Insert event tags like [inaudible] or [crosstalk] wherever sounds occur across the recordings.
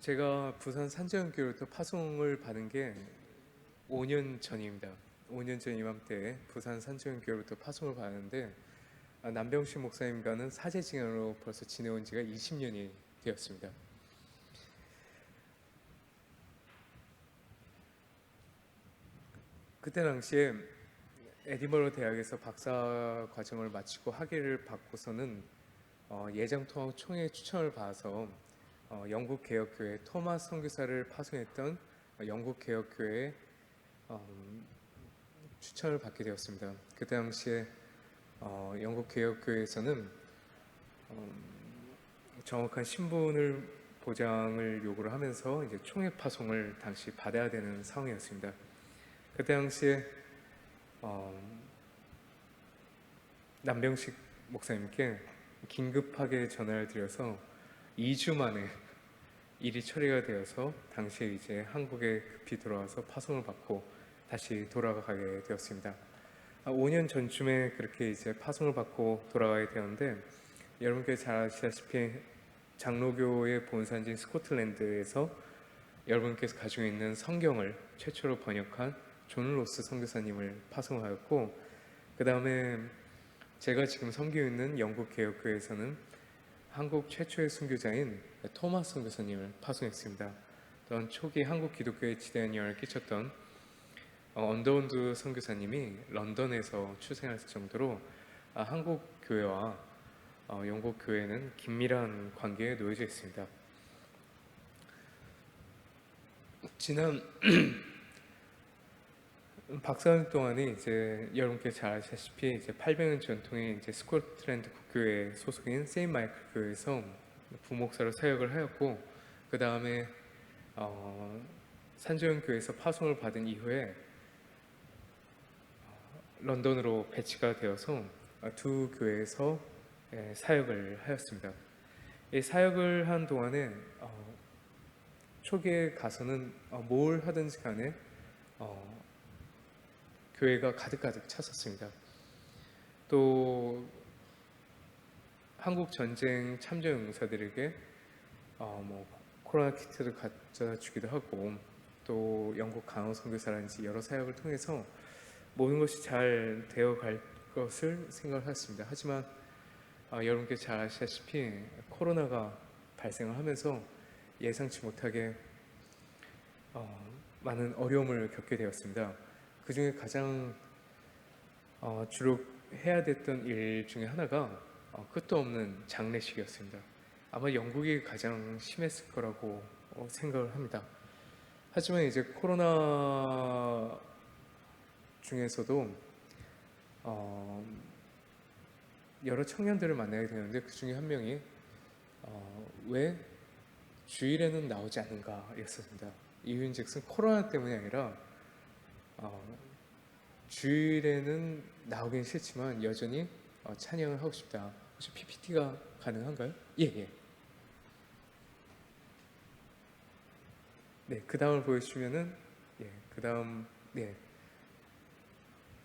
제가 부산 산재연교로부터 파송을 받은 게 5년 전입니다. 5년 전 이맘때 부산 산재연교로부터 파송을 받았는데 아, 남병식 목사님과는 사제지간으로 벌써 지내온 지가 20년이 되었습니다. 그때 당시에 에디머러 대학에서 박사 과정을 마치고 학위를 받고서는 어, 예장 통합 총회 추천을 받아서 어, 영국 개혁교회 토마스 선교사를 파송했던 어, 영국 개혁교회 어, 음, 추천을 받게 되었습니다. 그 당시에 어, 영국 개혁교회에서는 어, 정확한 신분을 보장을 요구를 하면서 이제 총회 파송을 당시 받아야 되는 상황이었습니다. 그 당시에 어, 남병식 목사님께 긴급하게 전화를 드려서 2주 만에 일이 처리가 되어서 당시에 이제 한국에 급히 돌아와서 파송을 받고 다시 돌아가게 되었습니다. 아, 5년 전쯤에 그렇게 이제 파송을 받고 돌아가게 되었는데 여러분께 잘 아시다시피 장로교의 본산지인 스코틀랜드에서 여러분께서 가지고 있는 성경을 최초로 번역한 존 로스 선교사님을 파송하였고 그 다음에 제가 지금 섬기고 있는 영국 개혁교회에서는 한국 최초의 선교자인 토마스 선교사님을 파송했습니다. 또한 초기 한국 기독교에 지대한 영향을 끼쳤던 어, 언더운드 선교사님이 런던에서 출생했을 정도로 아, 한국 교회와 어, 영국 교회는 긴밀한 관계에 놓여져 있습니다. 지난 [clears throat] 박사년 동안에 이제 여러분께 잘 아시다시피 이제 800년 전통의 이제 스코틀랜드 국교회 소속인 세인 마이클 교회에서 부목사로 사역을 하였고 그 다음에 어, 산조연 교회에서 파송을 받은 이후에 어, 런던으로 배치가 되어서 어, 두 교회에서 예, 사역을 하였습니다. 이 사역을 한 동안에 어, 초기에 가서는 어, 뭘 하든지 간에 어, 교회가 가득가득 찼었습니다. 또 한국 전쟁 참전 용사들에게 어, 뭐 코로나 키트를 갖다 주기도 하고 또 영국 강호 선교사라든지 여러 사역을 통해서 모든 것이 잘 되어 갈 것을 생각했습니다. 하지만 어, 여러분께 잘 아시다시피 코로나가 발생을 하면서 예상치 못하게 어, 많은 어려움을 겪게 되었습니다. 그 중에 가장 어, 주로 해야 됐던 일 중에 하나가 어, 끝도 없는 장례식이었습니다. 아마 영국이 가장 심했을 거라고 어, 생각을 합니다. 하지만 이제 코로나 중에서도 어, 여러 청년들을 만나게 되는데 그 중에 한 명이 어, 왜 주일에는 나오지 않는가 였습니다. 이유인즉슨 코로나 때문이 아니라 어, 주일에는 나오긴 싫지만 여전히 어, 찬양을 하고 싶다. 혹시 PPT가 가능한가요? 예, 예. 네, 그 다음을 보여주시면은 예, 그 다음 네,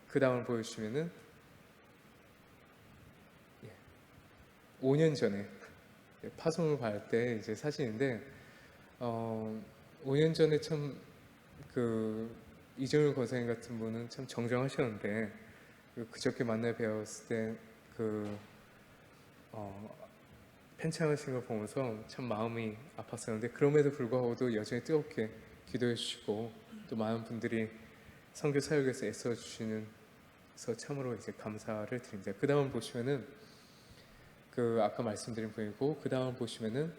그 다음을 보여주시면은 예, 5년 전에 예, 파송을 받을 때 이제 사진인데 어, 5년 전에 참그 이정일 권사님 같은 분은 참 정정하셨는데 그 그저께 만나 뵈었을 때그 어, 펜창하신 걸 보면서 참 마음이 아팠었는데 그럼에도 불구하고도 여전히 뜨겁게 기도해 주시고 또 많은 분들이 선교 사역에서 애써 주시는 서 참으로 이제 감사를 드립니다. 그 다음 보시면은 그 아까 말씀드린 분이고 그 다음 보시면은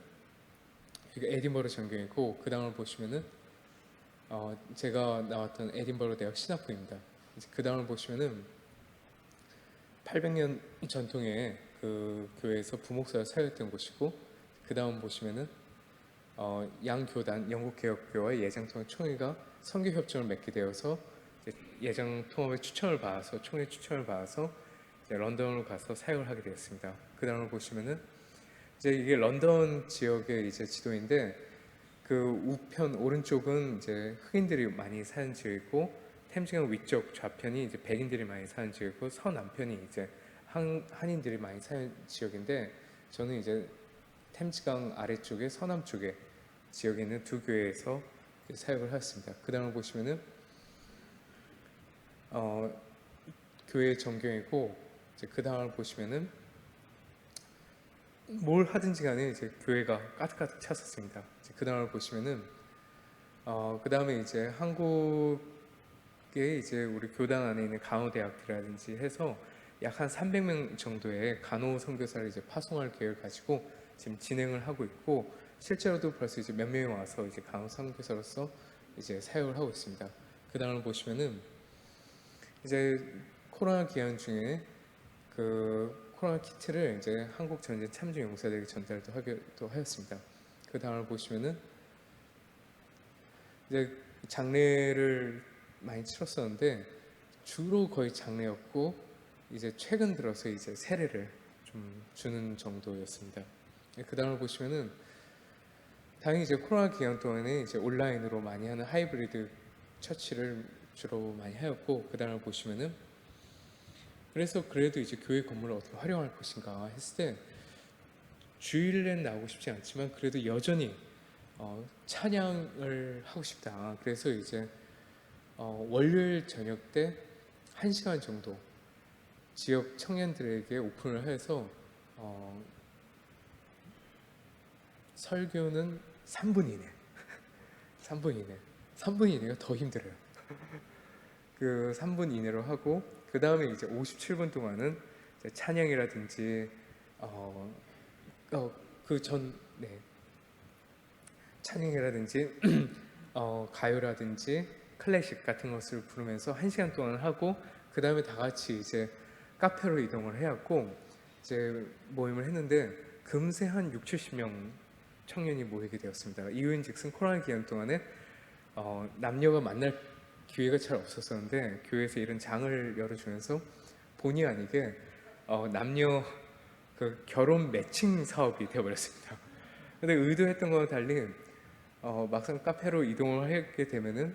이게 에디머르 전경이고 그 다음을 보시면은 어, 제가 나왔던 에딘버러 대학 신학부입니다. 그 다음을 보시면은 800년 전통의 그 교회에서 부목사를 사역했던 곳이고 그 다음 보시면은 어, 양교단 영국개혁교와 예장통합 총회가 선교 협정을 맺게 되어서 예장통합의 추천을 받아서 총회 추천을 받아서 런던으로 가서 사역을 하게 되었습니다. 그 다음을 보시면은 이제 이게 런던 지역의 이제 지도인데 그 우편 오른쪽은 이제 흑인들이 많이 사는 지역이고 템즈강 위쪽 좌편이 이제 백인들이 많이 사는 지역이고 서남편이 이제 한, 한인들이 많이 사는 지역인데 저는 이제 템즈강 아래쪽에 서남쪽에 지역에 있는 두 교회에서 사역을 하였습니다. 그 다음을 보시면은 어, 교회 전경이고 이제 그 다음을 보시면은 뭘 하든지 간에 이제 교회가 가득가득 찼었습니다. 그 다음을 보시면은 어, 그 다음에 이제 한국에 이제 우리 교단 안에 있는 간호대학이라든지 해서 약 한 300명 정도의 간호 선교사를 이제 파송할 계획을 가지고 지금 진행을 하고 있고 실제로도 벌써 이제 몇 명이 와서 이제 간호 선교사로서 이제 사역을 하고 있습니다. 그 다음을 보시면은 이제 코로나 기간 중에 그 코로나 키트를 이제 한국 전쟁 참전 용사들에게 전달도 하기도 하였습니다. 그 다음을 보시면은 이제 장례를 많이 치렀었는데 주로 거의 장례였고 이제 최근 들어서 이제 세례를 좀 주는 정도였습니다. 그 다음을 보시면은 당연히 이제 코로나 기간 동안에 이제 온라인으로 많이 하는 하이브리드 처치를 주로 많이 하였고 그 다음을 보시면은 그래서 그래도 이제 교회 건물을 어떻게 활용할 것인가 했을 때 주일엔 나오고 싶지 않지만 그래도 여전히 어, 찬양을 하고 싶다. 그래서 이제 어, 월요일 저녁 때한 시간 정도 지역 청년들에게 오픈을 해서 어, 설교는 3분 이내, [laughs] 3분 이내, 3분 이내가 더 힘들어요. [laughs] 그 3분 이내로 하고 그 다음에 이제 57분 동안은 찬양이라든지 어, 어 그전 네. 찬양이라든지 [clears throat] 어, 가요라든지 클래식 같은 것을 부르면서 한 시간 동안 하고 그 다음에 다 같이 이제 카페로 이동을 해왔고 이제 모임을 했는데 금세 한 6, 70명 청년이 모이게 되었습니다. 이유인즉슨 코로나 기간 동안에 어, 남녀가 만날 기회가 잘 없었었는데 교회에서 이런 장을 열어주면서 본의 아니게 어, 남녀 그 결혼 매칭 사업이 되어버렸습니다. 근데 의도했던 거와 달리 어, 막상 카페로 이동을 하게 되면은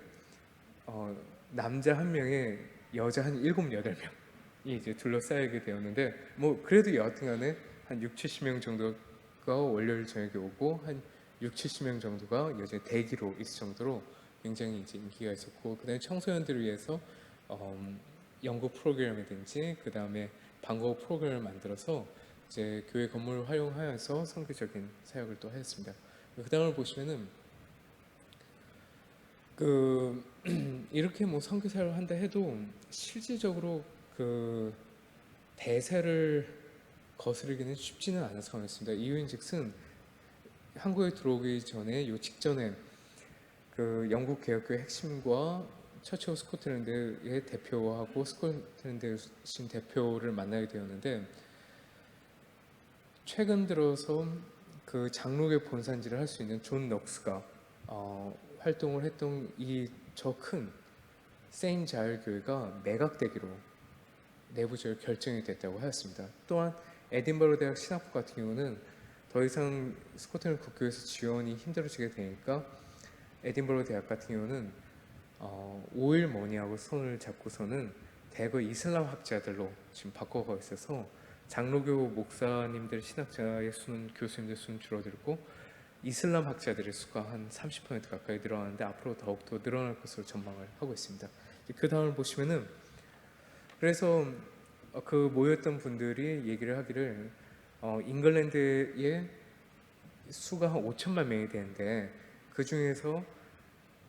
어, 남자 한 명에 여자 한 일곱 여덟 명이 이제 둘러싸이게 되었는데 뭐 그래도 여하튼간에 한 6, 70명 정도가 월요일 저녁에 오고 한 6, 70명 정도가 여전히 대기로 있을 정도로 굉장히 이제 인기가 있었고 그다음에 청소년들을 위해서 어, 연구 프로그램이든지 그 다음에 방과 후 프로그램을 만들어서 이제 교회 건물을 활용하여서 선교적인 사역을 또 하였습니다. 그 다음을 보시면은 그 [clears throat] 이렇게 뭐 선교 사역을 한다 해도 실질적으로 그 대세를 거스르기는 쉽지는 않은 상황이었습니다. 이유인즉슨 한국에 들어오기 전에 요 직전에 그 영국 개혁교회 핵심과 처치 오브 스코틀랜드의 대표하고 스코틀랜드 신 대표를 만나게 되었는데 최근 들어서 그 장로교 본산지를 할 수 있는 존 넉스가 어, 활동을 했던 이 저 큰 세인 자율 교회가 매각되기로 내부적으로 결정이 됐다고 하였습니다. 또한 에딘버러 대학 신학부 같은 경우는 더 이상 스코틀랜드 국교에서 지원이 힘들어지게 되니까 에딘버러 대학 같은 경우는 어, 5일 머니하고 손을 잡고서는 대거 이슬람 학자들로 지금 바꿔가고 있어서 장로교 목사님들 신학자의 수는 교수님들 수는 줄어들고 이슬람 학자들의 수가 한 30% 가까이 늘어나는데 앞으로 더욱 더 늘어날 것으로 전망을 하고 있습니다. 그 다음을 보시면은 그래서 어, 그 모였던 분들이 얘기를 하기를 어, 잉글랜드의 수가 한 5천만 명이 되는데 그 중에서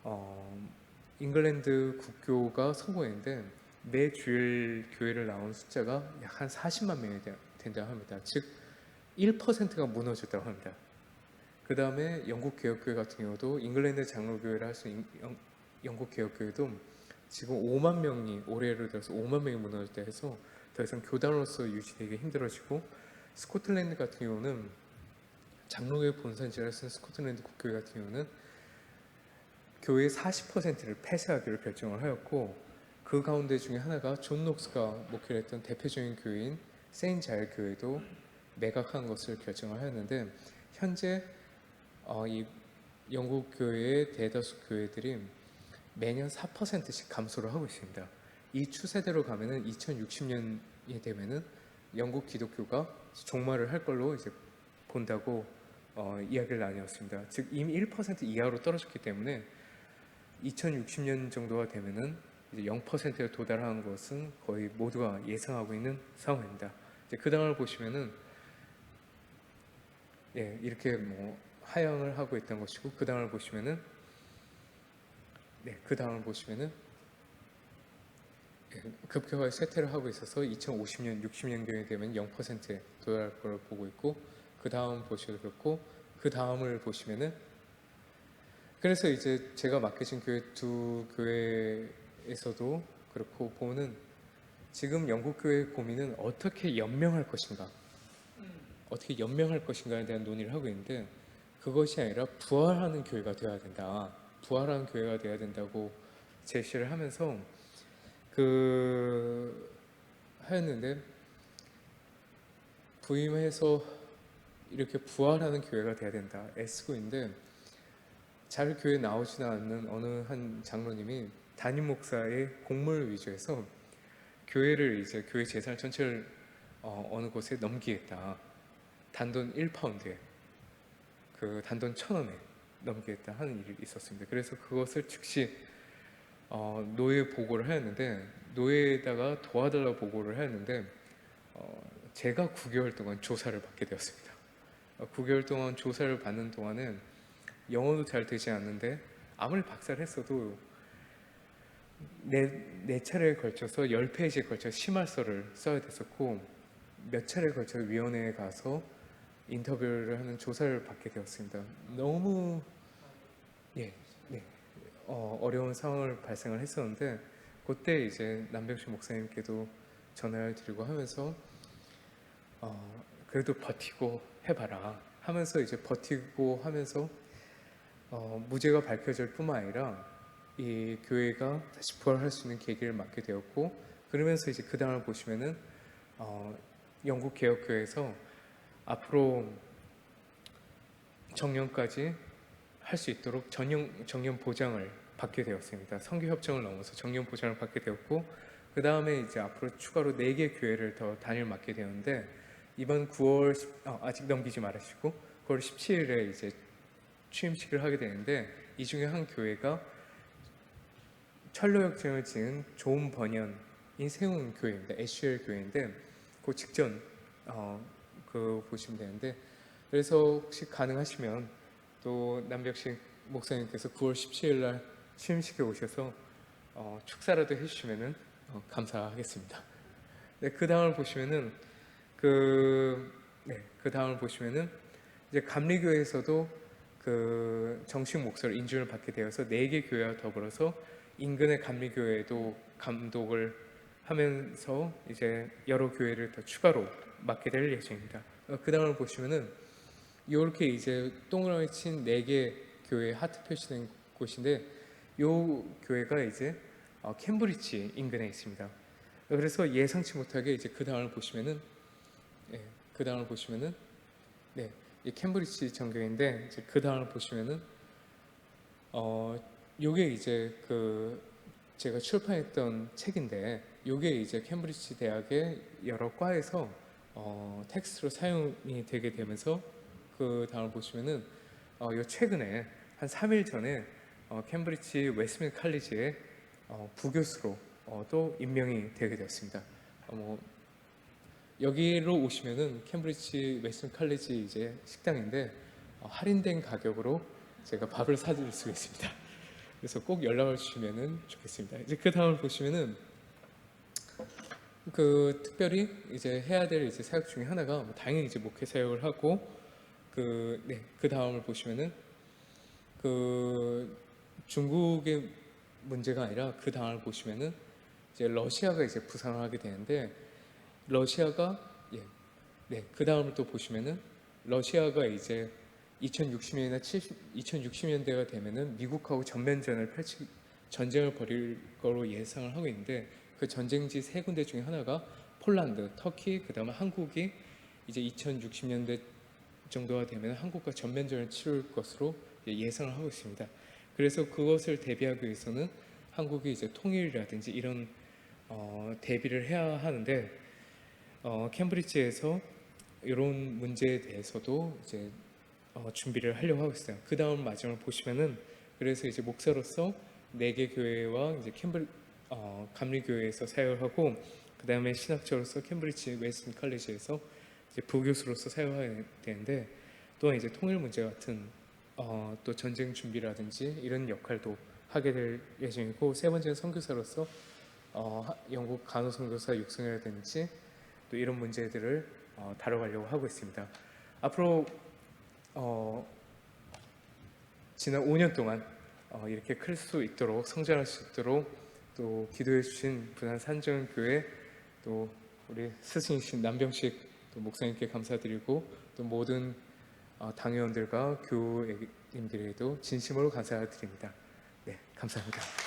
어, 잉글랜드 국교가 성공했는데 매 주일 교회를 나온 숫자가 약 한 40만 명이 되- 된다고 합니다. 즉 1%가 무너졌다고 합니다. 그 다음에 영국 개혁교회 같은 경우도 잉글랜드 장로교회를 할 수 있는 영- 영국 개혁교회도 지금 5만 명이 올해로 들어서 5만 명이 무너졌다 해서 더 이상 교단으로서 유지되기 힘들어지고 스코틀랜드 같은 경우는 장로교회 본산지를 쓴 스코틀랜드 국교회 같은 경우는 교회 40%를 폐쇄하기로 결정을 하였고 그 가운데 중에 하나가 존 녹스가 목회를 했던 대표적인 교회인 세인 자일 교회도 매각한 것을 결정을 하였는데 현재 어, 이 영국 교회의 대다수 교회들이 매년 4%씩 감소를 하고 있습니다. 이 추세대로 가면은 2060년이 되면은 영국 기독교가 종말을 할 걸로 이제 본다고 어, 이야기를 나뉘었습니다. 즉 이미 1% 이하로 떨어졌기 때문에 2060년 정도가 되면은 이제 0%에 도달하는 것은 거의 모두가 예상하고 있는 상황입니다. 이제 그 다음을 보시면은 예 이렇게 뭐 하향을 하고 있던 것이고 그 다음을 보시면은 네 그 다음을 보시면은 예, 급격하게 쇠퇴를 하고 있어서 2050년, 60년경에 되면 0%에 도달할 걸 보고 있고 그 다음 보셔도 그렇고 그 다음을 보시면은 그래서 이제 제가 맡겨진 교회 두 교회 에서도 그렇고 보는 지금 영국 교회의 고민은 어떻게 연명할 것인가, 어떻게 연명할 것인가에 대한 논의를 하고 있는데 그것이 아니라 부활하는 교회가 되어야 된다, 부활하는 교회가 되어야 된다고 제시를 하면서 그 하였는데 부임해서 이렇게 부활하는 교회가 돼야 된다. 애쓰고 있는데 잘 교회 나오지는 않는 어느 한 장로님이 담임 목사의 공물 위주에서 교회를 이제 교회 재산 전체를 어, 어느 곳에 넘기겠다 단돈 1파운드에 그 단돈 1,000원에 넘기겠다 하는 일이 있었습니다. 그래서 그것을 즉시 어, 노예 보고를 하였는데 노예에다가 도와달라 보고를 하였는데 어, 제가 9개월 동안 조사를 받게 되었습니다. 어, 9개월 동안 조사를 받는 동안은 영어도 잘 되지 않는데 아무리 박사를 했어도 네, 네 차례에 걸쳐서 10페이지에 걸쳐 심할서를 써야 됐었고 몇 차례에 걸쳐 위원회에 가서 인터뷰를 하는 조사를 받게 되었습니다. 너무 예, 네, 어, 어려운 상황을 발생을 했었는데 그때 이제 남병식 목사님께도 전화를 드리고 하면서 어, 그래도 버티고 해봐라 하면서 이제 버티고 하면서 어, 무죄가 밝혀질 뿐만 아니라 이 교회가 다시 부활할 수 있는 계기를 맞게 되었고 그러면서 이제 그 다음을 보시면은 어, 영국 개혁교회에서 앞으로 정년까지 할 수 있도록 전년 정년 보장을 받게 되었습니다. 성교 협정을 넘어서 정년 보장을 받게 되었고 그 다음에 이제 앞으로 추가로 네개 교회를 더 단일 맡게 되었는데 이번 9월 10, 어, 아직 넘기지 말으시고 9월 17일에 이제 취임식을 하게 되는데 이 중에 한 교회가 철로역정을 지은 좋은 번연인 세운 교회입니다. 애쉬엘 교회인데 그 직전 어, 그 보시면 되는데 그래서 혹시 가능하시면 또 남벽식 목사님께서 9월 17일 날 취임식에 오셔서 어, 축사라도 해주시면은 어, 감사하겠습니다. 네, 그 다음을 보시면은 그, 네, 그 다음을 보시면은 이제 감리교회에서도 그 정식 목사를 인준을 받게 되어서 네 개 교회와 더불어서 인근의 감리교회도 감독을 하면서 이제 여러 교회를 더 추가로 맡게 될 예정입니다. 어, 그 다음을 보시면은 이렇게 이제 동그라미 친 네 개 교회 하트 표시된 곳인데 요 교회가 이제 어, 캠브리지 인근에 있습니다. 그래서 예상치 못하게 이제 그 다음을 보시면은 예, 그 다음을 보시면은 네, 이 캠브리지 전교인데 이제 그 다음을 보시면은 어 요게 이제 그 제가 출판했던 책인데 요게 이제 캠브리지 대학의 여러 과에서 어, 텍스트로 사용이 되게 되면서 그 다음을 보시면은 어, 요 최근에 한 3일 전에 어, 캠브리지 웨스트민스 칼리지의 어, 부교수로 어, 또 임명이 되게 되었습니다. 어, 뭐 여기로 오시면은 캠브리지 웨스턴 칼리지 이제 식당인데 어, 할인된 가격으로 제가 밥을 사드릴 수 있습니다. 그래서 꼭 연락을 주시면은 좋겠습니다. 이제 그 다음을 보시면은 그 특별히 이제 해야 될 이제 사역 중에 하나가 뭐 당연히 이제 목회 사역을 하고 그 네, 그 다음을 보시면은 그 중국의 문제가 아니라 그 다음을 보시면은 이제 러시아가 이제 부상을 하게 되는데 러시아가 예, 네, 그 다음을 또 보시면은 러시아가 이제 2060년이나 70, 2060년대가 되면은 미국하고 전면전을 펼치 전쟁을 벌일 거로 예상을 하고 있는데 그 전쟁지 세 군데 중에 하나가 폴란드, 터키, 그다음에 한국이 이제 2060년대 정도가 되면 한국과 전면전을 치를 것으로 예상을 하고 있습니다. 그래서 그것을 대비하기 위해서는 한국이 이제 통일이라든지 이런 어, 대비를 해야 하는데 어, 캠브리지에서 이런 문제에 대해서도 이제 어, 준비를 하려고 하고 있어요. 그 다음 마지막을 보시면은 그래서 이제 목사로서 네 개 교회와 이제 캠블 어, 감리 교회에서 사역을 하고 그 다음에 신학자로서 캠브리지 웨스턴 칼리지에서 이제 부교수로서 사역해야 되는데 또한 이제 통일 문제 같은 어, 또 전쟁 준비라든지 이런 역할도 하게 될 예정이고 세 번째는 선교사로서 어, 하- 영국 간호 선교사 육성이라든지 또 이런 문제들을 어, 다뤄가려고 하고 있습니다. 앞으로 어, 지난 5년 동안 어, 이렇게 클 수 있도록 성장할 수 있도록 또 기도해 주신 부산 산정교회 또 우리 스승이신 남병식 또 목사님께 감사드리고 또 모든 어, 당회원들과 교우님들에게도 진심으로 감사드립니다. 네, 감사합니다.